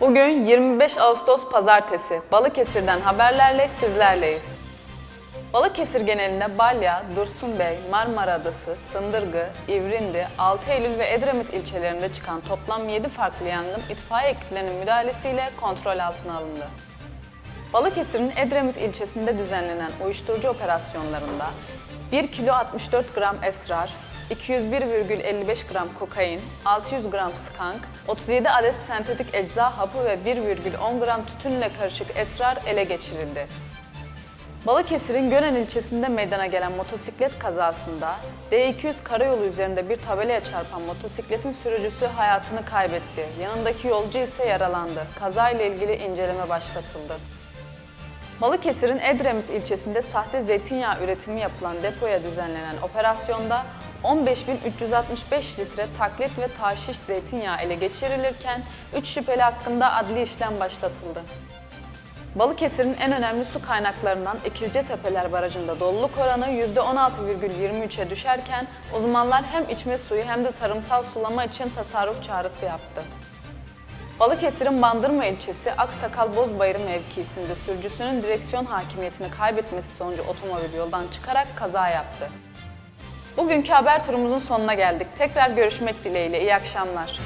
Bugün 25 Ağustos Pazartesi. Balıkesir'den haberlerle sizlerleyiz. Balıkesir genelinde Balya, Dursunbey, Marmara Adası, Sındırgı, İvrindi, 6 Eylül ve Edremit ilçelerinde çıkan toplam 7 farklı yangın itfaiye ekiplerinin müdahalesiyle kontrol altına alındı. Balıkesir'in Edremit ilçesinde düzenlenen uyuşturucu operasyonlarında 1 kilo 64 gram esrar, 201,55 gram kokain, 600 gram skank, 37 adet sentetik ecza hapı ve 1,10 gram tütünle karışık esrar ele geçirildi. Balıkesir'in Gönen ilçesinde meydana gelen motosiklet kazasında D200 karayolu üzerinde bir tabelaya çarpan motosikletin sürücüsü hayatını kaybetti. Yanındaki yolcu ise yaralandı. Kazayla ilgili inceleme başlatıldı. Balıkesir'in Edremit ilçesinde sahte zeytinyağı üretimi yapılan depoya düzenlenen operasyonda 15.365 litre taklit ve taşiş zeytinyağı ele geçirilirken 3 şüpheli hakkında adli işlem başlatıldı. Balıkesir'in en önemli su kaynaklarından İkizcetepeler Barajı'nda doluluk oranı %16,23'e düşerken uzmanlar hem içme suyu hem de tarımsal sulama için tasarruf çağrısı yaptı. Balıkesir'in Bandırma ilçesi Aksakal Bozbayırı mevkisinde sürücüsünün direksiyon hakimiyetini kaybetmesi sonucu otomobil yoldan çıkarak kaza yaptı. Bugünkü haber turumuzun sonuna geldik. Tekrar görüşmek dileğiyle. İyi akşamlar.